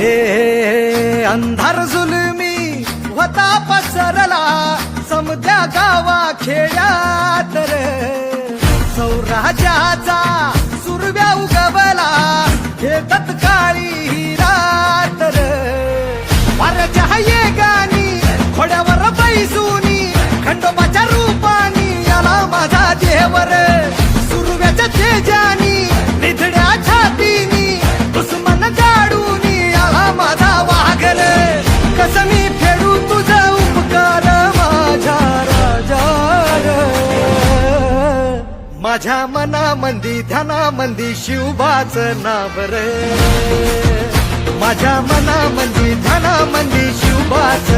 हे अंधार जुलमी होता पसरला. समध्या गावा खेड्यात रे. सौराजाचा सुरव्या उगवला. हे तत्काळी हिरात रे. वाऱ्याच्या येगानी खोड्यावर बैसूनी खंडोबाच्या रूपानी आला माझा देवर माझ्या मनामंदी ध्यानामंदी शिवबाच नाव रे. माझ्या मनामंदी ध्यानामंदी शिवबाच